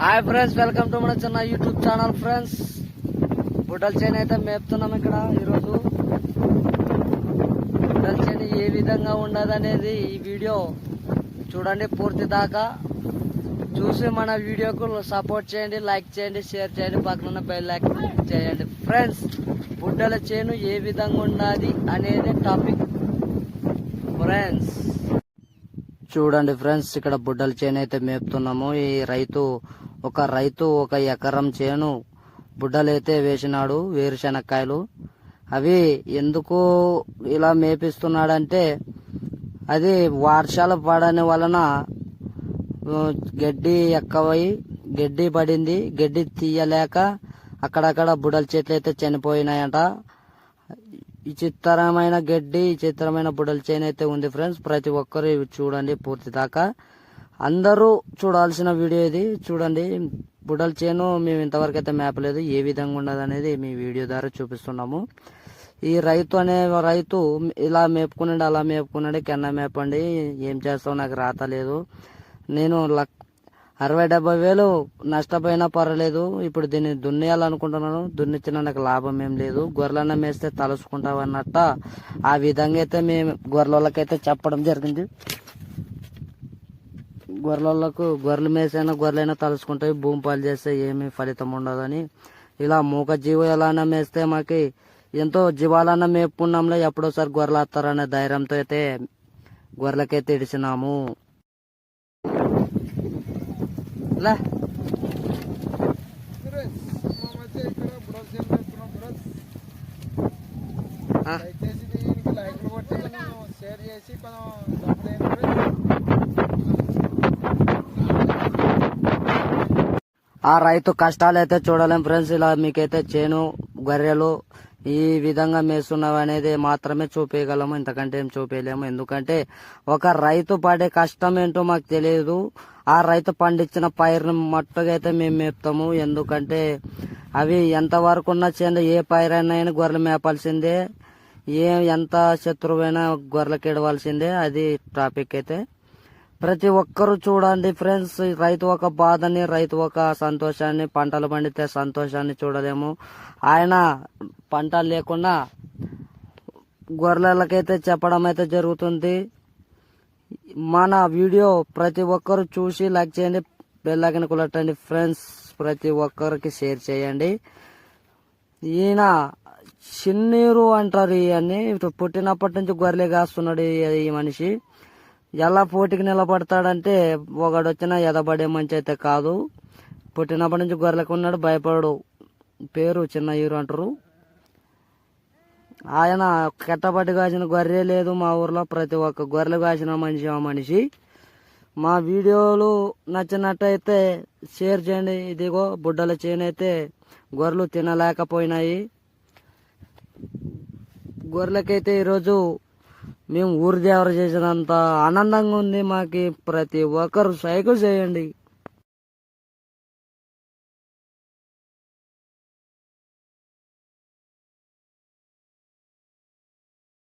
Hi friends welcome to మన చిన్న YouTube channel friends బుడ్డల చేను అయితే మేపుతున్నాం ఇక్కడ ఈరోజు. బుడ్డల చేను ఏ విధంగా ఉండదనేది ఈ వీడియో చూడండి పూర్తి దాకా. చూసి మన వీడియోకు సపోర్ట్ చేయండి లైక్ చేయండి షేర్ చేయండి పక్కన బెల్ లైక్ చేయండి. ఫ్రెండ్స్ బుడ్డల చేను ఏ విధంగా ఉన్నది అనేది టాపిక్ ఫ్రెండ్స్ చూడండి ఫ్రెండ్స్ ఇక్కడ బుడ్డల చేను అయితే మేపుతున్నాము. ఈ రైతు ఒక రైతు ఒక ఎకరం చేను బుడ్డలు అయితే వేసినాడు వేరుశెనక్కాయలు. అవి ఎందుకు ఇలా మేపిస్తున్నాడంటే అది వర్షాలు పడని వలన గడ్డి ఎక్కువై గడ్డి పడింది గడ్డి తీయలేక అక్కడక్కడ బుడల చెట్లు అయితే చనిపోయినాయంట. ఈ చిత్రమైన గడ్డి ఈ చిత్రమైన బుడల చైన్ అయితే ఉంది ఫ్రెండ్స్ ప్రతి ఒక్కరు ఇవి చూడండి పూర్తి దాకా. అందరూ చూడాల్సిన వీడియో ఇది. చూడండి బుడల చేను మేము ఇంతవరకు అయితే మేపలేదు ఏ విధంగా ఉండదు అనేది మీ వీడియో ద్వారా చూపిస్తున్నాము. ఈ రైతు అనే రైతు ఇలా మేపుకున్నాడు అలా మేపుకున్నాడు కెన్న మేపండి ఏం చేస్తావు నాకు రాత లేదు. నేను లక్ అరవై డెబ్బై వేలు నష్టపోయినా పర్వాలేదు. ఇప్పుడు దీన్ని దున్నేయాలనుకుంటున్నాను. దున్నిచ్చిన నాకు లాభం ఏం లేదు. గొర్రెలన్న మేస్తే తలుసుకుంటావన్నట్ట. ఆ విధంగా అయితే మేము గొర్రెలకైతే చెప్పడం జరిగింది. గొర్రెలకు గొర్రెలు మేసైనా గొర్రెలైనా తలుసుకుంటాయి భూమి పాలు చేస్తే ఏమీ ఫలితం ఉండదని. ఇలా మూక జీవ ఎలా మేస్తే మాకి ఎంతో జీవాలన్నా మేపుకున్నాంలో. ఎప్పుడోసారి గొర్రెలు వస్తారనే ధైర్యంతో అయితే గొర్రెలకైతే ఇడిచినాము దయచేసి దీనికి లైక్లు కొట్టి షేర్ చేసి కొంచెం ఆ రైతు కష్టాలు అయితే చూడలేం ఫ్రెండ్స్ ఇలా మీకైతే చేను గొర్రెలు ఈ విధంగా మేస్తున్నావు అనేది మాత్రమే చూపేయగలము ఇంతకంటే ఏం చూపించలేము ఎందుకంటే ఒక రైతు పడే కష్టం ఏంటో మాకు తెలియదు. ఆ రైతు పండించిన పైరుని మట్టుగా అయితే మేము మేపుతాము. ఎందుకంటే అవి ఎంతవరకు ఉన్న చేను ఏ పైరైనా గొర్రెలు మేపాల్సిందే. ఏ ఎంత శత్రువైనా గొర్రెలకు ఇడవలసిందే అది టాపిక్ అయితే. ప్రతి ఒక్కరూ చూడండి ఫ్రెండ్స్ రైతు ఒక బాధని రైతు ఒక సంతోషాన్ని పంటలు పండితే సంతోషాన్ని చూడలేము. ఆయన పంటలు లేకుండా గొర్రెలకైతే చెప్పడం అయితే జరుగుతుంది. మన వీడియో ప్రతి ఒక్కరు చూసి లైక్ చేయండి బెల్లకిన కులట్టండి ఫ్రెండ్స్ ప్రతి ఒక్కరికి షేర్ చేయండి. ఈయన చిన్నీరు అంటారు ఇవన్నీ పుట్టినప్పటి నుంచి గొర్రెలు కాస్తున్నాడు ఈ మనిషి. ఎలా పోటీకి నిలబడతాడంటే ఒకడు వచ్చినా ఎదబడే మంచి అయితే కాదు. పుట్టినప్పటి నుంచి గొర్రెలకు ఉన్నాడు భయపడు పేరు చిన్న హీరో అంటారు. ఆయన కెట్టబడి కాసిన గొర్రె లేదు మా ఊర్లో. ప్రతి ఒక్క గొర్రెలు కాసిన మనిషి ఆ మనిషి. మా వీడియోలు నచ్చినట్టయితే షేర్ చేయండి. ఇదిగో బుడ్డల చేనైతే గొర్రెలు తినలేకపోయినాయి. గొర్రెలకైతే ఈరోజు మేము ఊరు దేవర చేసినంత ఆనందంగా ఉంది మాకు. ప్రతి ఒక్కరు సైకిల్ చేయండి.